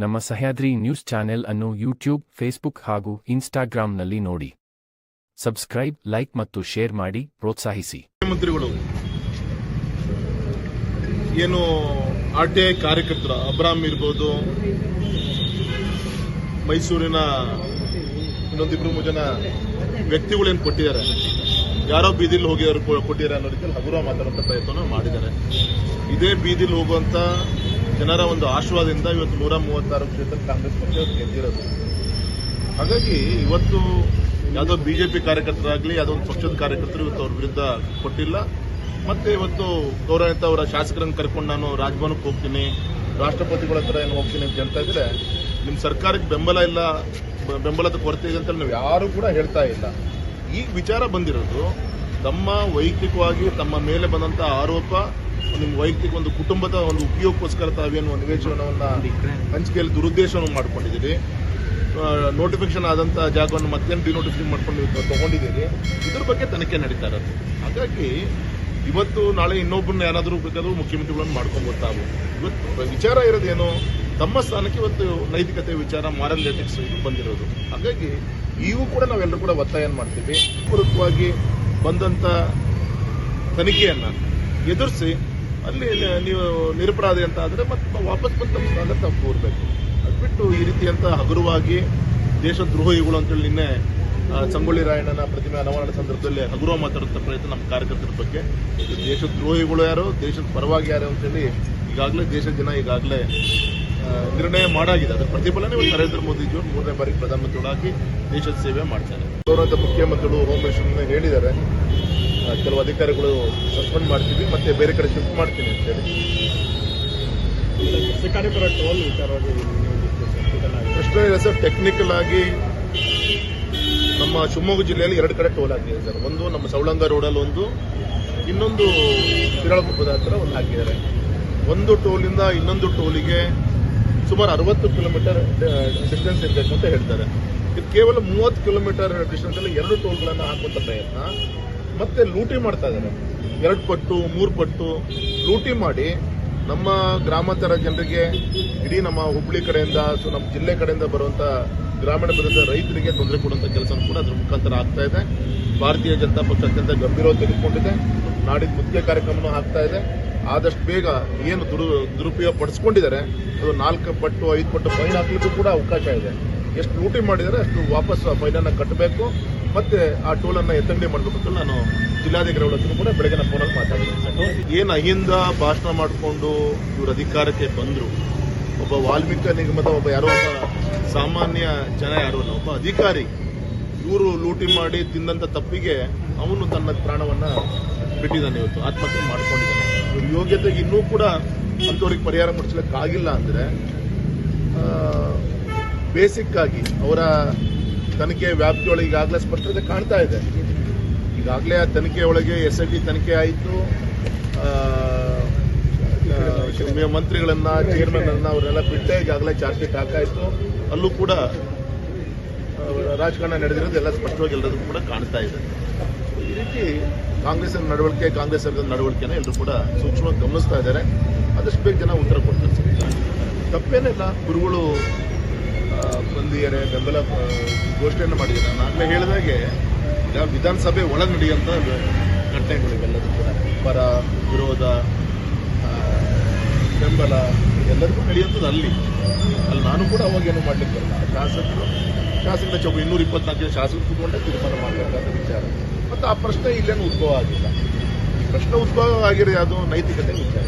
ನಮ್ಮ Sahyadri news channel ಅನ್ನು YouTube, Facebook ಹಾಗೂ ಇನ್ಸ್ಟಾಗ್ರಾಂನಲ್ಲಿ ನೋಡಿ. ಸಬ್ಸ್ಕ್ರೈಬ್, ಲೈಕ್ ಮತ್ತು ಶೇರ್ ಮಾಡಿ, ಪ್ರೋತ್ಸಾಹಿಸಿ. ಮುಖ್ಯಮಂತ್ರಿಗಳು, ಏನು ಆರ್ ಟಿ ಕಾರ್ಯಕರ್ತರು ಅಬ್ರಾಮ್ ಇರ್ಬೋದು, ಮೈಸೂರಿನ ಇನ್ನೊಂದಿಬ್ರು ಮೂರು ಜನ ವ್ಯಕ್ತಿಗಳೇನು ಕೊಟ್ಟಿದ್ದಾರೆ, ಯಾರೋ ಬೀದಿಲಿ ಹೋಗಿ ಕೊಟ್ಟಿದ್ದಾರೆ ಅನ್ನೋ ರೀತಿಯಲ್ಲಿ ಹಗುರ ಮಾತಾಡುವಂಥ ಪ್ರಯತ್ನ ಮಾಡಿದ್ದಾರೆ. ಇದೇ ಬೀದಿಲಿ ಹೋಗುವಂತ ಜನರ ಒಂದು ಆಶೀರ್ವಾದದಿಂದ ಇವತ್ತು ನೂರ ಮೂವತ್ತಾರು ಕ್ಷೇತ್ರ ಕಾಂಗ್ರೆಸ್ ಪಕ್ಷ ಗೆದ್ದಿರೋದು. ಹಾಗಾಗಿ ಇವತ್ತು ಯಾವುದೋ ಬಿಜೆಪಿ ಕಾರ್ಯಕರ್ತರಾಗ್ಲಿ, ಯಾವುದೋ ಒಂದು ಪಕ್ಷದ ಕಾರ್ಯಕರ್ತರು ಇವತ್ತು ಅವ್ರ ವಿರುದ್ಧ ಕೊಟ್ಟಿಲ್ಲ. ಮತ್ತೆ ಇವತ್ತು ಗೌರವಿತ ಅವರ ಶಾಸಕರನ್ನು ಕರ್ಕೊಂಡು ನಾನು ರಾಜಭವನಕ್ಕೆ ಹೋಗ್ತೀನಿ. ರಾಷ್ಟ್ರಪತಿಗಳ ಹತ್ರ ಏನು ಹೋಗ್ತೀನಿ ಅಂತ ಹೇಳ್ತಾ ಇದ್ರೆ, ನಿಮ್ಮ ಸರ್ಕಾರಕ್ಕೆ ಬೆಂಬಲ ಇಲ್ಲ ಬೆಂಬಲದ ಕೊರತೆ ಇದೆ ಅಂತ ನಾವು ಯಾರು ಕೂಡ ಹೇಳ್ತಾ ಇಲ್ಲ. ಈಗ ವಿಚಾರ ಬಂದಿರೋದು, ತಮ್ಮ ವೈಯಕ್ತಿಕವಾಗಿ ತಮ್ಮ ಮೇಲೆ ಬಂದಂತ ಆರೋಪ ನಿಮ್ಮ ವೈಯಕ್ತಿಕ ಒಂದು ಕುಟುಂಬದ ಒಂದು ಉಪಯೋಗಕ್ಕೋಸ್ಕರ ತಾವೇನು ನಿವೇಶನವನ್ನ ಹಂಚಿಕೆಯಲ್ಲಿ ದುರುದ್ದೇಶವನ್ನು ಮಾಡ್ಕೊಂಡಿದ್ದೀರಿ. ನೋಟಿಫಿಕೇಶನ್ ಆದಂಥ ಜಾಗವನ್ನು ಮತ್ತೇನು ಡಿನೋಟಿಫಿಕೇಶನ್ ಮಾಡ್ಕೊಂಡು ತೊಗೊಂಡಿದ್ದೀರಿ. ಇದ್ರ ಬಗ್ಗೆ ತನಿಖೆ ನಡೀತಾ ಇರೋದು. ಹಾಗಾಗಿ ಇವತ್ತು, ನಾಳೆ ಇನ್ನೊಬ್ಬರನ್ನ ಏನಾದರೂ ಬೇಕಾದರೂ ಮುಖ್ಯಮಂತ್ರಿಗಳನ್ನು ಮಾಡ್ಕೊಂಡು ಇವತ್ತು ವಿಚಾರ ಇರೋದೇನು, ತಮ್ಮ ಸ್ಥಾನಕ್ಕೆ ಇವತ್ತು ನೈತಿಕತೆ ವಿಚಾರ ಮಾರಲ್ ಎಥಿಕ್ಸ್ ಇದು ಬಂದಿರೋದು. ಹಾಗಾಗಿ ಇವು ಕೂಡ ನಾವೆಲ್ಲರೂ ಕೂಡ ಒತ್ತಾಯ ಮಾಡ್ತೀವಿ? ಪೂರಕವಾಗಿ ಬಂದಂಥ ತನಿಖೆಯನ್ನು ಎದುರಿಸಿ ಅಲ್ಲಿ ನೀವು ನಿರಪರಾಧಿ ಅಂತ ಆದರೆ ಮತ್ತೆ ವಾಪಸ್ ಬಂದು ತಮ್ಮ ಸ್ಥಾನ ತಾವು ಕೂರ್ಬೇಕು. ಅದು ಬಿಟ್ಟು ಈ ರೀತಿಯಂತ ಹಗುರವಾಗಿ ದೇಶದ್ರೋಹಿಗಳು ಅಂತೇಳಿ ನಿನ್ನೆ ಸಂಗೊಳ್ಳಿ ರಾಯಣ್ಣನ ಪ್ರತಿಮೆ ಅನಾವರಣ ಸಂದರ್ಭದಲ್ಲಿ ಹಗುರ ಮಾತಾಡುವಂತ ಪ್ರಯತ್ನ ನಮ್ಮ ಕಾರ್ಯಕರ್ತರ ಬಗ್ಗೆ. ದೇಶದ್ರೋಹಿಗಳು ಯಾರು, ದೇಶದ ಪರವಾಗಿ ಯಾರು ಅಂತೇಳಿ ಈಗಾಗಲೇ ದೇಶದ ಜನ ಈಗಾಗಲೇ ನಿರ್ಣಯ ಮಾಡಾಗಿದೆ. ಅದರ ಪ್ರತಿಫಲನೇ ಇವತ್ತು ನರೇಂದ್ರ ಮೋದಿಜಿಯವರು ಮೂರನೇ ಬಾರಿ ಪ್ರಧಾನಮಂತ್ರಿಗಳಾಗಿ ದೇಶದ ಸೇವೆ ಮಾಡ್ತಾರೆ. ಗೌರವದ ಮುಖ್ಯಮಂತ್ರಿಗಳು ಹೋಮ್ ಮಿನಿಸ್ಟರ್ ಹೇಳಿದ್ದಾರೆ. ಕೆಲವು ಅಧಿಕಾರಿಗಳು ಸಸ್ಪೆಂಡ್ ಮಾಡ್ತೀವಿ ಮತ್ತೆ ಬೇರೆ ಕಡೆ ಶಿಫ್ಟ್ ಮಾಡ್ತೀನಿ ಅಂತ ಹೇಳಿ. ಟೋಲ್ ವಿಚಾರವಾಗಿ ಪ್ರಶ್ನೆ ಇಲ್ಲ ಸರ್ ಟೆಕ್ನಿಕಲ್ ಆಗಿ ನಮ್ಮ ಶಿವಮೊಗ್ಗ ಜಿಲ್ಲೆಯಲ್ಲಿ ಎರಡು ಕಡೆ ಟೋಲ್ ಆಗಿದೆ ಸರ್. ಒಂದು ನಮ್ಮ ಸವಳಂಗ ರೋಡಲ್ಲಿ ಒಂದು ಇನ್ನೊಂದು ಶಿರಾಳಕೊಪ್ಪದ ಹತ್ರ ಒಂದು ಹಾಕಿದ್ದಾರೆ. ಒಂದು ಟೋಲಿಂದ ಇನ್ನೊಂದು ಟೋಲಿಗೆ ಸುಮಾರು ಅರವತ್ತು ಕಿಲೋಮೀಟರ್ ಡಿಸ್ಟೆನ್ಸ್ ಇರಬೇಕು ಅಂತ ಹೇಳ್ತಾರೆ. ಇದು ಕೇವಲ ಮೂವತ್ತು ಕಿಲೋಮೀಟರ್ ಡಿಸ್ಟೆನ್ಸ್ ಅಲ್ಲಿ ಎರಡು ಟೋಲ್ಗಳನ್ನು ಹಾಕುವಂಥ ಪ್ರಯತ್ನ. ಮತ್ತೆ ಲೂಟಿ ಮಾಡ್ತಾ ಇದ್ದಾರೆ. ಎರಡು ಪಟ್ಟು, ಮೂರು ಪಟ್ಟು ಲೂಟಿ ಮಾಡಿ ನಮ್ಮ ಗ್ರಾಮಾಂತರ ಜನರಿಗೆ ಇಡೀ ನಮ್ಮ ಹುಬ್ಳಿ ಕಡೆಯಿಂದ, ಸೊ ನಮ್ಮ ಜಿಲ್ಲೆ ಕಡೆಯಿಂದ ಬರುವಂತ ಗ್ರಾಮೀಣ ಪ್ರದೇಶದ ರೈತರಿಗೆ ತೊಂದರೆ ಕೊಡುವಂತ ಕೆಲಸ ಕೂಡ ಅದರ ಮುಖಾಂತರ ಆಗ್ತಾ ಇದೆ. ಭಾರತೀಯ ಜನತಾ ಪಕ್ಷ ಅತ್ಯಂತ ಗಂಭೀರವಾಗಿ ತೆಗೆದುಕೊಂಡಿದೆ. ನಾಡಿದ್ದು ಮುಖ್ಯ ಕಾರ್ಯಕ್ರಮನು ಆಗ್ತಾ ಇದೆ. ಆದಷ್ಟು ಬೇಗ ಏನು ದುರು ದುರುಪಯೋಗ ಪಡಿಸ್ಕೊಂಡಿದ್ದಾರೆ ಅದು ನಾಲ್ಕು ಪಟ್ಟು, ಐದು ಪಟ್ಟು ಫೈನ್ ಹಾಕ್ಲಿಕ್ಕೂ ಕೂಡ ಅವಕಾಶ ಇದೆ. ಎಷ್ಟು ಲೂಟಿ ಮಾಡಿದರೆ ಅಷ್ಟು ವಾಪಸ್ ಫೈನನ್ನು ಕಟ್ಟಬೇಕು. ಮತ್ತೆ ಆ ಟೋಲನ್ನು ಎತ್ತಂಗಡಿ ಮಾಡಬೇಕು ಅಂತ ನಾನು ಜಿಲ್ಲಾಧಿಕಾರಿಗಳ ಹತ್ರ ಕೂಡ ಬೆಳಗ್ಗೆ ನಾನು ಫೋನಲ್ಲಿ ಮಾತಾಡಿದ್ದೀನಿ. ಏನು ಅಹಿಂದ ಭಾಷಣ ಮಾಡಿಕೊಂಡು ಇವ್ರ ಅಧಿಕಾರಕ್ಕೆ ಬಂದರು? ಒಬ್ಬ ವಾಲ್ಮೀಕಿ ನಿಗಮದ ಒಬ್ಬ ಯಾರೋ ಒಬ್ಬ ಸಾಮಾನ್ಯ ಜನ ಯಾರೋ ಅಲ್ಲ, ಒಬ್ಬ ಅಧಿಕಾರಿ. ಇವರು ಲೂಟಿ ಮಾಡಿ ತಿಂದಂತ ತಪ್ಪಿಗೆ ಅವನು ತನ್ನ ಪ್ರಾಣವನ್ನ ಬಿಟ್ಟಿದ್ದಾನೆ ಇವತ್ತು, ಆತ್ಮಹತ್ಯೆ ಮಾಡ್ಕೊಂಡಿದ್ದಾನೆ. ಇವ್ರ ಯೋಗ್ಯತೆಗೆ ಇನ್ನೂ ಕೂಡ ಅಂಥವ್ರಿಗೆ ಪರಿಹಾರ ಪಡಿಸ್ಲಿಕ್ಕೆ ಆಗಿಲ್ಲ ಅಂದ್ರೆ ಬೇಸಿಕ್ ಆಗಿ ಅವರ ತನಿಖೆ ವ್ಯಾಪ್ತಿಯೊಳಗೆ ಈಗಾಗಲೇ ಸ್ಪಷ್ಟತೆ ಕಾಣ್ತಾ ಇದೆ. ಈಗಾಗಲೇ ಆ ತನಿಖೆಯೊಳಗೆ ಎಸ್ ಐ ಟಿ ತನಿಖೆ ಆಯಿತು. ಮಂತ್ರಿಗಳನ್ನ ಚೇರ್ಮನ್ ಅನ್ನ ಅವರೆಲ್ಲ ಬಿಟ್ಟೆ ಈಗಾಗಲೇ ಚಾರ್ಜ್ ಶೀಟ್ ಹಾಕಾಯಿತು ಅಲ್ಲೂ ಕೂಡ ರಾಜಕಾರಣ ನಡೆದಿರೋದು ಎಲ್ಲ ಸ್ಪಷ್ಟವಾಗಿ ಎಲ್ಲರಿಗೂ ಕೂಡ ಕಾಣ್ತಾ ಇದೆ. ಈ ರೀತಿ ಕಾಂಗ್ರೆಸ್ ನಡವಳಿಕೆ, ಕಾಂಗ್ರೆಸ್ ಸರ್ಕಾರದ ನಡವಳಿಕೆನ ಎಲ್ಲರೂ ಕೂಡ ಸೂಕ್ಷ್ಮವಾಗಿ ಗಮನಿಸ್ತಾ ಇದ್ದಾರೆ. ಆದಷ್ಟು ಬೇಗ ಜನ ಉತ್ತರ ಕೊಡ್ತಾರೆ. ತಪ್ಪೇನಿಲ್ಲ. ಗುರುಗಳು ಆ, ಬಂದಿದ್ದಾರೆ ಬೆಂಬಲ ಘೋಷಣೆಯನ್ನು ಮಾಡಿದ್ದಾರೆ. ನಾನು ಹೇಳಿದಾಗೆ ಈಗ ವಿಧಾನಸಭೆ ಒಳಗೆ ನಡೆಯುವಂಥ ಘಟನೆಗಳಿಗೆಲ್ಲದೂ ಕೂಡ ಪರ ವಿರೋಧ ಬೆಂಬಲ ಎಲ್ಲರಿಗೂ ನಡೆಯುವಂಥದ್ದು ಅಲ್ಲಿ. ಅಲ್ಲಿ ನಾನು ಕೂಡ ಅವಾಗೇನು ಮಾಡಲಿಕ್ಕೆ ಶಾಸಕರು ಶಾಸಕರ ಚೌಕ ಇನ್ನೂರ ಇಪ್ಪತ್ನಾಲ್ಕು ಜನ ಶಾಸಕರು ಕೂತ್ಕೊಂಡೆ ತೀರ್ಮಾನ ಮಾಡಬೇಕಾದ ವಿಚಾರ. ಮತ್ತು ಆ ಪ್ರಶ್ನೆ ಇಲ್ಲೇನು ಉದ್ಭವ ಆಗಿಲ್ಲ. ಈ ಪ್ರಶ್ನೆ ಉದ್ಭವ ಆಗಿರೋ ಅದು ನೈತಿಕತೆ ವಿಚಾರ.